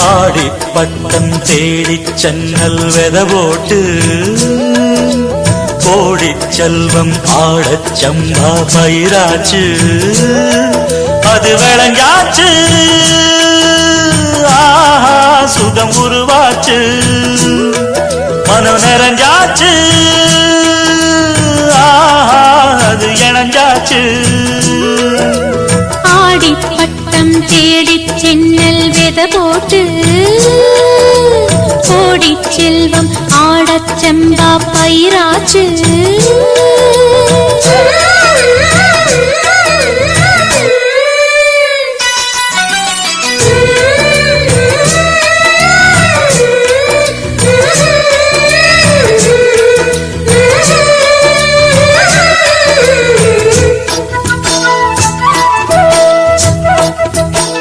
ஆடி பட்டம் தேடி சென்னல் வெதவோட்டு கோடி செல்வம் ஆடச் சம்பா பயிராச்சு. அது விளங்காச்சு. ஆஹா சுகம் உருவாச்சு. மனம் நிறைஞ்சாச்சு. ஆஹா அது இணைஞ்சாச்சு. தேடி சென்னல் வித போட்டு ஓடிச் செல்வம் ஆடச் செம்பா பயிராச்சு.